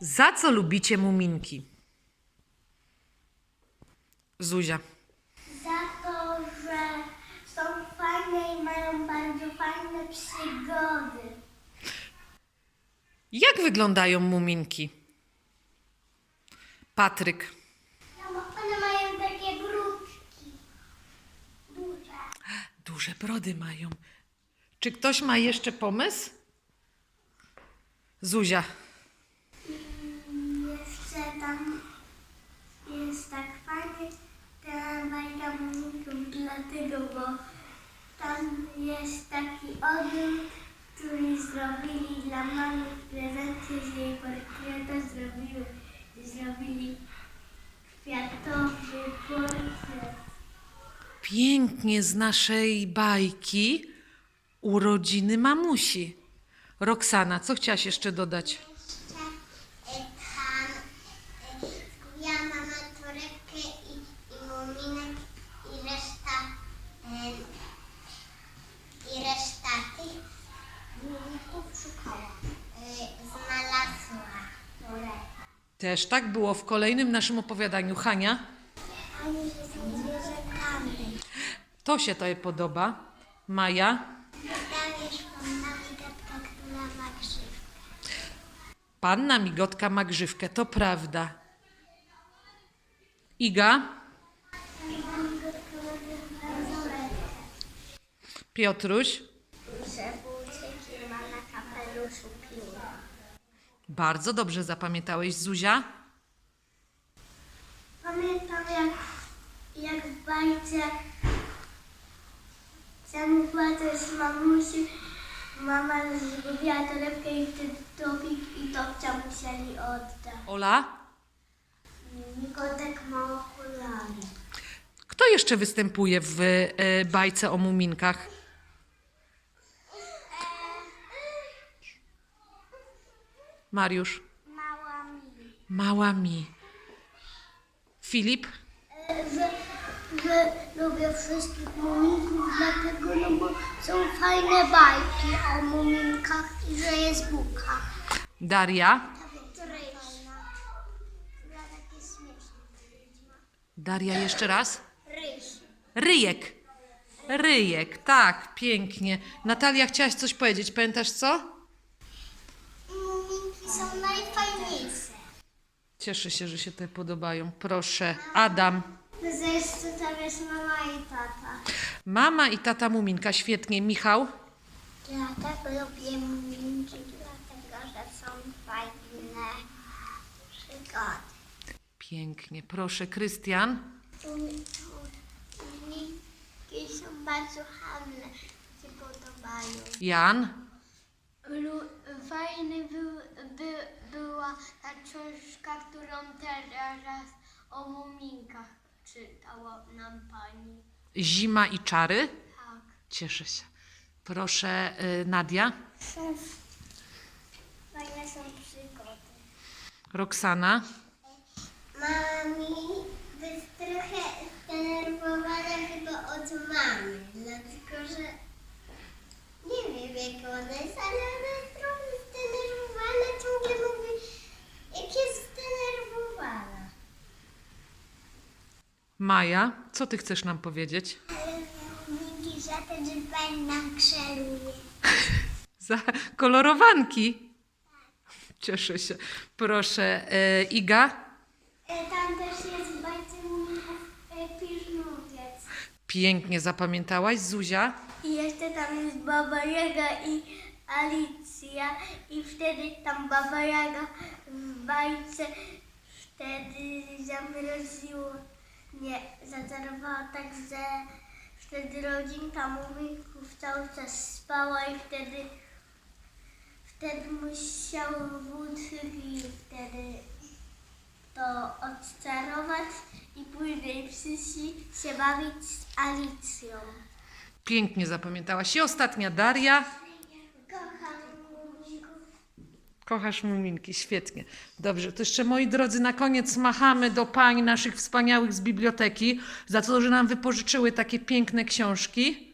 Za co lubicie muminki? Zuzia. Za to, że są fajne i mają bardzo fajne przygody. Jak wyglądają muminki? Patryk. No, one mają takie brudki. Duże. Duże brody mają. Czy ktoś ma jeszcze pomysł? Zuzia. Jeszcze tam jest tak fajnie ta bajka muminków dlatego, bo tam jest taki odruch, który zrobili dla mamy w prezencie z jej portretu, zrobili, zrobili kwiatowy portret. Pięknie z naszej bajki urodziny mamusi. Roxana, co chciałaś jeszcze dodać? Mama torebkę i, i muminek i reszta i reszta tych muminków szukała. E, znalazła torebkę. Też tak było w kolejnym naszym opowiadaniu. Hania, Ani, zwierzętami. to się tobie podoba. Maja, panna Migotka ma grzywkę, to prawda. Iga. Piotruś, bardzo dobrze zapamiętałeś. Zuzia, Pamiętam jak, jak w bajce zamówiła też mamusi, mama zgubiła torebkę i topik i topcia musieli oddać. Ola. Mikotek ma okulary. Kto jeszcze występuje w e, bajce o muminkach? Mariusz. Mała mi. Mała mi. Filip? Że, lubię wszystkich muminków, dlatego no bo są fajne bajki o muminkach i że jest buka. Daria? Daria jeszcze raz? Ryjek. Ryjek, tak, pięknie. Natalia, chciałaś coś powiedzieć, pamiętasz co? Muminki są najfajniejsze. Cieszę się, że się te podobają. Proszę, Adam. Zresztą tam jest mama i tata. Mama i tata Muminka, świetnie. Michał? Dlatego lubię muminki, dlatego że są fajne przygody. Pięknie, proszę, Krystian. Muminki są bardzo hamne, się podobają. Jan? Fajny był, by, była ta książka, którą teraz o muminkach czytała nam pani. Zima i czary? Tak. Cieszę się. Proszę, y, Nadia. Są, fajne są przygody. Roxana. Mami jest trochę zdenerwowana chyba od mamy, dlatego że nie wiem jak ona jest, ale ona jest trochę zdenerwowana, ciągle mówi jak jest zdenerwowana. Maja, co ty chcesz nam powiedzieć? Ale mówi, że dzban nam. Za kolorowanki. Cieszę się. Proszę, y, Iga. E, Tam też jest muminków e, piżmowiec. Pięknie zapamiętałaś. Zuzia. I jeszcze tam jest Baba Jaga i Alicja i wtedy tam Baba Jaga w bajce wtedy zamroziło, nie, zaczarowała tak, że wtedy rodzinka muminków cały czas spała i wtedy wtedy musiał wód i wtedy to odczarować i później przyszli się bawić z Alicją. Pięknie zapamiętałaś. I ostatnia Daria. Kocham muminków. Kochasz muminki, świetnie. Dobrze, to jeszcze moi drodzy, na koniec machamy do pań naszych wspaniałych z biblioteki za to, że nam wypożyczyły takie piękne książki.